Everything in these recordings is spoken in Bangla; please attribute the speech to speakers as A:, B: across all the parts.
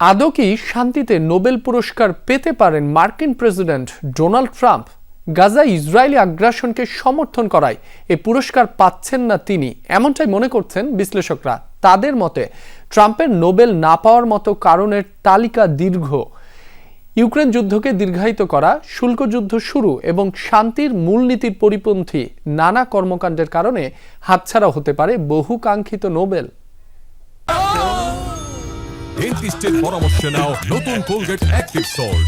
A: আদৌ কি শান্তিতে নোবেল পুরস্কার পেতে পারেন মার্কিন president Donald Trump? Gaza Israeli আগ্রাসনকে সমর্থন করায় এ পুরস্কার পাচ্ছেন না তিনি, এমনটাই মনে করছেন বিশ্লেষকরা। তাদের মতে, ট্রাম্পের নোবেল না পাওয়ার মতো কারণের তালিকা দীর্ঘ। ইউক্রেন যুদ্ধকে দীর্ঘায়িত করা, শুল্ক যুদ্ধ শুরু এবং শান্তির মূলনীতির পরিপন্থী নানা কর্মকাণ্ডের কারণে হাতছাড়া হতে পারে বহু কাঙ্ক্ষিত নোবেল।
B: ডেন্টিস্টের পরামর্শ নাও নতুন কোলগেট অ্যাক্টিভ সল্ট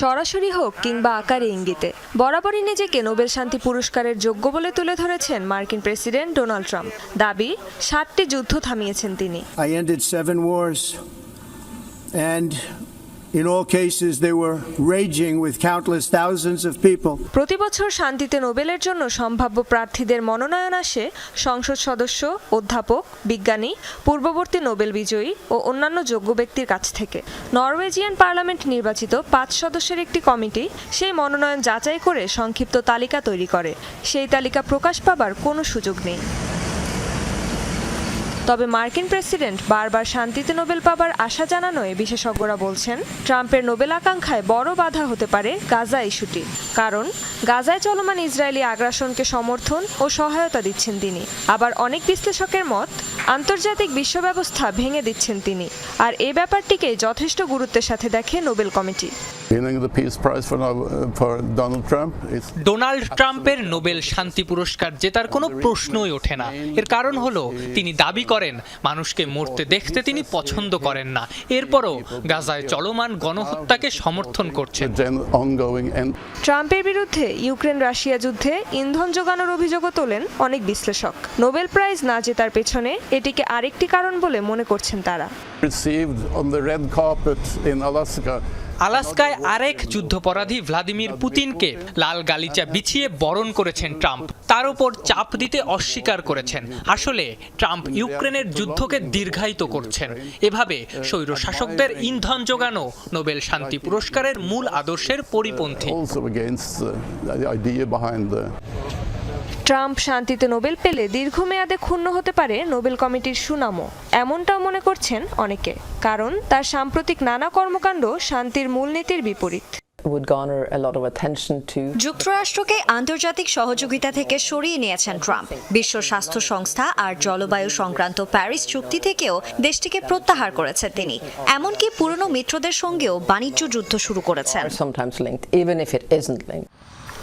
C: সরাসরি হোক কিংবা আকারে ইঙ্গিতে বরাবরই নিজেকে নোবেল শান্তি পুরস্কারের যোগ্য বলে তুলে ধরেছেন মার্কিন প্রেসিডেন্ট ডোনাল্ড ট্রাম্প। দাবি সাতটি যুদ্ধ থামিয়েছেন তিনি।
D: I ended seven wars, and
C: প্রতি বছর শান্তিতে নোবেলের জন্য সম্ভাব্য প্রার্থীদের মনোনয়ন আসে সংসদ সদস্য, অধ্যাপক, বিজ্ঞানী, পূর্ববর্তী নোবেল বিজয়ী ও অন্যান্য যোগ্য ব্যক্তির কাছ থেকে। নরওয়েজিয়ান পার্লামেন্ট নির্বাচিত পাঁচ সদস্যের একটি কমিটি সেই মনোনয়ন যাচাই করে সংক্ষিপ্ত তালিকা তৈরি করে। সেই তালিকা প্রকাশ পাবার কোনো সুযোগ নেই। তবে মার্কিন প্রেসিডেন্ট বারবার শান্তিতে নোবেল পাবার আশা জানানোয় বিশেষজ্ঞরা বলছেন, ট্রাম্পের নোবেল আকাঙ্ক্ষায় বড় বাধা হতে পারে গাজা ইস্যুটি। কারণ, গাজায় চলমান ইসরায়েলি আগ্রাসনকে সমর্থন ও সহায়তা দিচ্ছেন তিনি। আবার অনেক বিশ্লেষকের মত আন্তর্জাতিক বিশ্ব ব্যবস্থা ভেঙে দিচ্ছেন তিনি। আর এ ব্যাপারটিকে যথেষ্ট গুরুত্বের সাথে দেখে নোবেল কমিটি।
E: ডোনাল্ড ট্রাম্পের নোবেল শান্তি পুরস্কার জেতার কোনো প্রশ্নই ওঠে না। এর কারণ হলো তিনি দাবি করেন মানুষকে মরতে দেখতে তিনি পছন্দ করেন না। এরপরও গাজায় চলমান গণহত্যাকে সমর্থন করছেন।
C: ট্রাম্পের বিরুদ্ধে ইউক্রেন রাশিয়া যুদ্ধে ইন্ধন যোগানোর অভিযোগও তোলেন অনেক বিশ্লেষক। নোবেল প্রাইজ না জেতার পেছনে এটিকে আরেকটি কারণ বলে মনে করছেন তারা.
E: আলাস্কায় আরেক যুদ্ধপরাধী ভ্লাদিমির পুতিনকে লাল গালিচা বিছিয়ে বরণ করেছেন ট্রাম্প। তার উপর চাপ দিতে অস্বীকার করেছেন। আসলে ট্রাম্প ইউক্রেনের যুদ্ধকে দীর্ঘায়িত করছেন। এভাবে স্বৈর শাসকদের ইন্ধন যোগানো নোবেল শান্তি পুরস্কারের মূল আদর্শের পরিপন্থী।
C: ট্রাম্প শান্তিতে নোবেল পেলে দীর্ঘমেয়াদে ক্ষুণ্ণ হতে পারে নোবেল কমিটির সুনামও। এমনটাও মনে করছেন অনেকে কারণ তার সাম্প্রতিক নানা কর্মকাণ্ড শান্তির মূলনীতির বিপরীত.
F: যুক্তরাষ্ট্রকে আন্তর্জাতিক সহযোগিতা থেকে সরিয়ে নিয়েছেন ট্রাম্প। বিশ্ব স্বাস্থ্য সংস্থা আর জলবায়ু সংক্রান্ত প্যারিস চুক্তি থেকেও দেশটিকে প্রত্যাহার করেছেন তিনি। এমনকি পুরনো মিত্রদের সঙ্গেও বাণিজ্য যুদ্ধ শুরু করেছেন।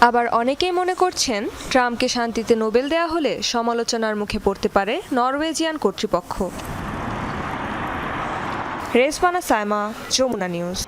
C: আবার অনেকেই মনে করছেন ট্রাম্পকে শান্তিতে নোবেল দেয়া হলে সমালোচনার মুখে পড়তে পারে নরওয়েজিয়ান কর্তৃপক্ষ। রেসমানা সাইমা, যমুনা নিউজ।